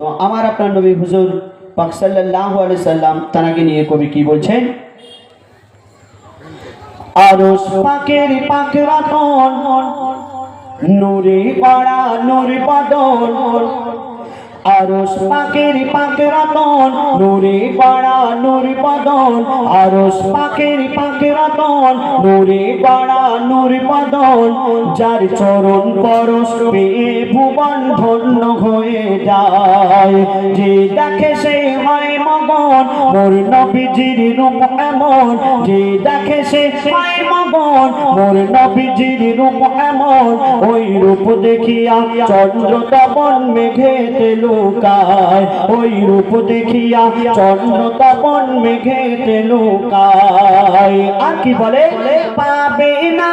তো আমার আপনার নবী হুজুর পাক আলাইহি সাল্লাম তানাকে নিয়ে কবি কি বলছেন? আরশ পাকের পাক রাতন, নূরে পাড়া, নূর বদন আরশ পাকের পাক রাতন, নূরে পাড়া, নূর পদন। আরস পাকের পাক রাতন, নূরে পাড়া, নূর পদন। যার চরণ পরশ পেয়ে ভুবন ধন্য হয়ে যায়। যে দেখে সে হয় মগন মোর নবীজির রূপ এমন, যে দেখে সে হয় মগন মোর নবীজির রূপ এমন, ওই রূপ দেখিয়া চন্দ্র তপন মেঘেতে লুকায়। ওই রূপ দেখিয়া চন্দ্র তপন মেঘেতে লুকায়। আর কি বলে? পাবে না।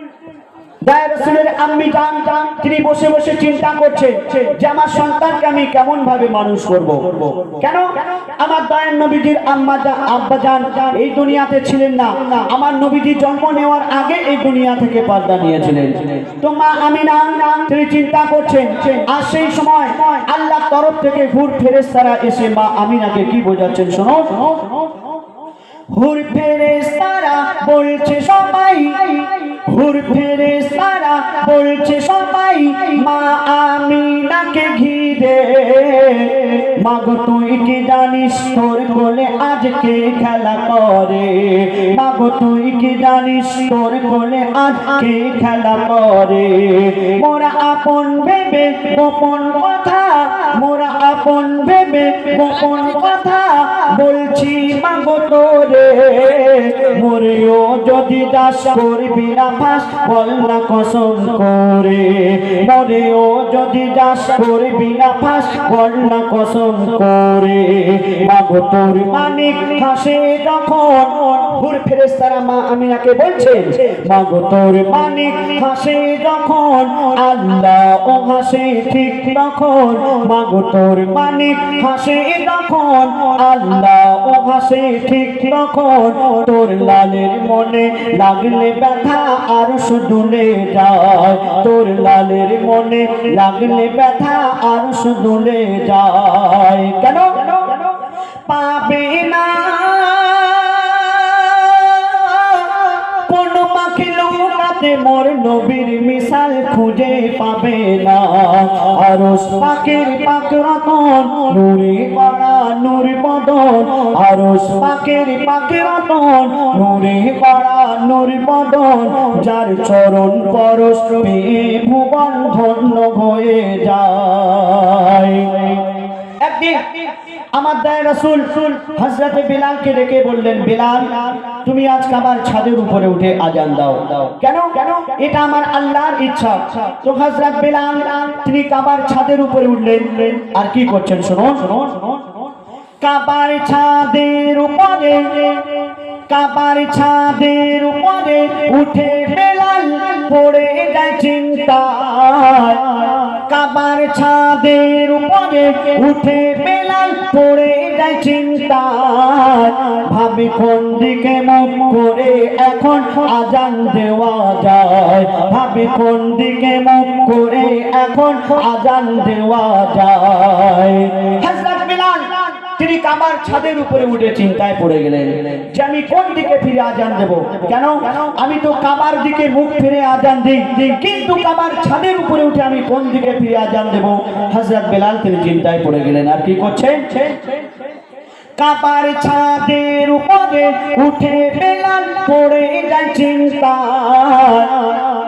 চিন্তা করছেন যে আমার সন্তানকে আমি কেমন ভাবে মানুষ করব? কেন? আমার দায়ের না। নবীজি জন্ম নেওয়ার আগে এই দুনিয়া থেকে পর্দা নিয়েছিলেন। তো মা আমিনা, তিনি চিন্তা করছেন আর সেই সময় আল্লাহ তরফ থেকে হুর ফেরেস্তারা এসে মা আমিনাকে কি বোঝাচ্ছেন শোনো? হুর ফেরেস্তারা বলছে, সবাই হুর সারা বলছে সবাই, মা আমিনাকে ঘিরে। মাগো, তুই কি জানিস তোর কোলে আজকে খেলা করে মাগো, তুই কি জানিস তোর কোলে আজকে খেলা করে মোরা আপন ভেবে গোপন কথা মোরা আপন ভেবে গোপন কথা বলছি, মাগো তোরে। মরেও যদি দাস করবি না ফাঁস, বল কসম করে। মরেও যদি দাস করবি না ফাঁস, বল কসম করে। মাগো তোর মানিক হাসে যখন ঘুর হুর ফেরেস্তারা মা আমিনাকে বলছেন, মাগো তোর মানিক হাসে যখন আল্লাহ ও হাসে ঠিক তখন মাগো তোর মানিক হাসে তখন। আল্লাহ ও হাসে ঠিক তখন। তোর লালের মনে লাগলে ব্যথা আর শুধু যায় তোর লালের মনে লাগলে ব্যথা আর শুধু যায় কেন? মোর নবীর মিশাল খুঁজে পাবে না। আরস পাখির পাক রতন, নুরি পাড়া নুরি বদন আরস পাখির পাক রতন, নুরি পাড়া নুরি বদন যার চরণ পরশ পেয়ে ভুবন ধন্য হয়ে যায়। একদিন আমার দায় রাসূল হযরতে বিলালকে ডেকে বললেন, বিলাল তুমি আজ কাবার ছাদের উপরে উঠে আজান দাও। কেন? কেন এটা আমার আল্লাহর ইচ্ছা। তো হযরত বেলাল, তিনি কাবার ছাদের উপরে উঠলেন। আর কি করছেন শোনো শোনো শোনো কাবার ছাদের উপরে কাবার ছাদের উপরে উঠে বেলাল পড়ে যায় চিন্তা কাবার ছাদের উপরে উঠে বেলাল পড়ে যায় চিন্তা ভাবি, কোন দিকে মুখ করে এখন আজান দেওয়া যায়? ভাবি, কোন দিকে মুখ করে এখন আজান দেওয়া যায়? কাবার ছাদের উপরে উঠে চিন্তায় পড়ে গেলেন যে আমি কোন দিকে ফিরে আজান দেব? কেন? আমি তো কাবার দিকে মুখ ফিরে আজান দিই। কিন্তু কাবার ছাদের উপরে উঠে আমি কোন দিকে ফিরে আজান দেব? হযরত বেলাল তিনি চিন্তায় পড়ে গেলেন, আর কি করছেন? কাবার ছাদের উপরে উঠে বেলাল পড়ে যায় চিন্তা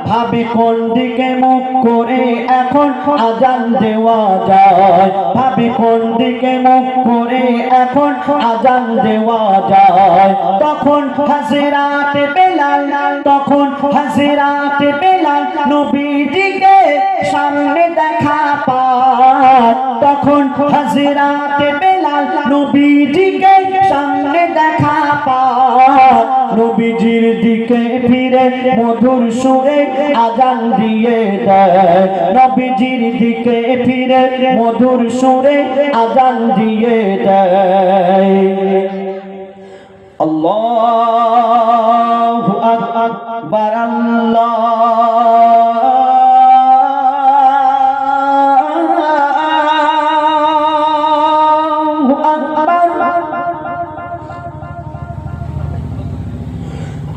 ভাবে কোন দিকে মুখ করে এখন আজান দেওয়া যায়? ভাবে কোন দিকে মুখ করে এখন আজান দেওয়া যায়? তখন হাজিরাতে বেলাল, তখন হাজিরাতে বেলাল নবীজিকে সামনে দেখা পায়। তখন হাজিরাতে বেলাল নবীজিকে সামনে দেখা পায়। নবীজির দিকে ফিরে মধুর সুরে আজান দিয়ে দেয়। নবীজির দিকে ফিরে মধুর সুরে আজান দিয়ে দেয়। আল্লাহু আকবার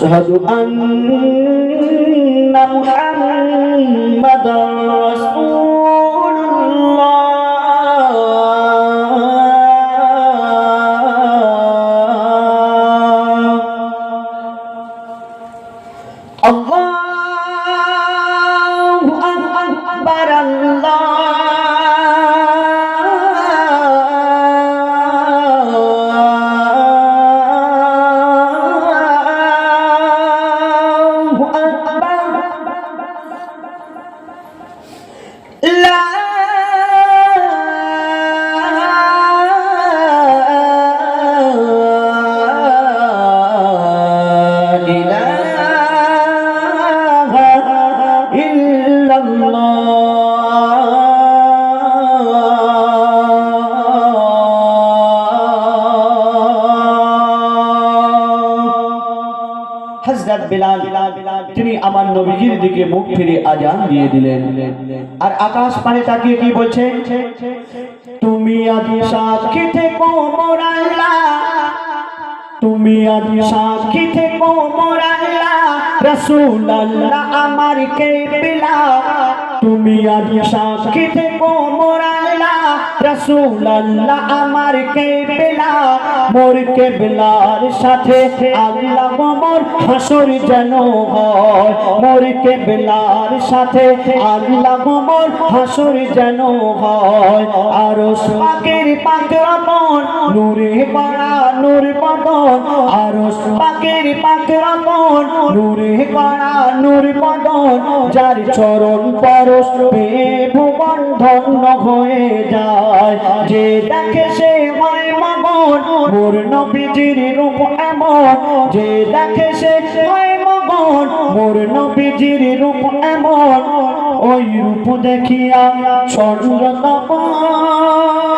أشهد أن محمدا رسول হাজার বেলাল, তিনি আমার নবীজির দিকে মুখ ফিরে আজান দিয়ে দিলেন। আর আকাশ পানে তাকিয়ে কি বলছে? তুমি আদি সাক্ষী থেকো মোর আল্লাহ তুমি আদি সাক্ষী থেকো মোর আল্লাহ রাসূল আল্লাহ আমার কে বেলা তুমি আদি সাক্ষী থেকো মোরাল্লাহ আল্লাহ রাসূল আল্লাহ আমার কে বিলা মোর কে বিলার সাথে আল্লাহ মোর হাসর যেন হয়। মোর কে বিলার সাথে আল্লাহ মোর হাসর যেন হয়। আর পাকের পাকরামন নূরে পাড়া নূর বদন আর পাকের পাকরামন নূরে পাড়া নূর বদন যার চরণ পরশ ভুবন ধন্য হয়ে যায়। যে দেখে সে হয় মগন মোর নবীজির রূপ এমন। যে দেখে সে হয় মগন মোর নবীজির রূপ এমন। ওই রূপ দেখিয়া চন্দ্র তপন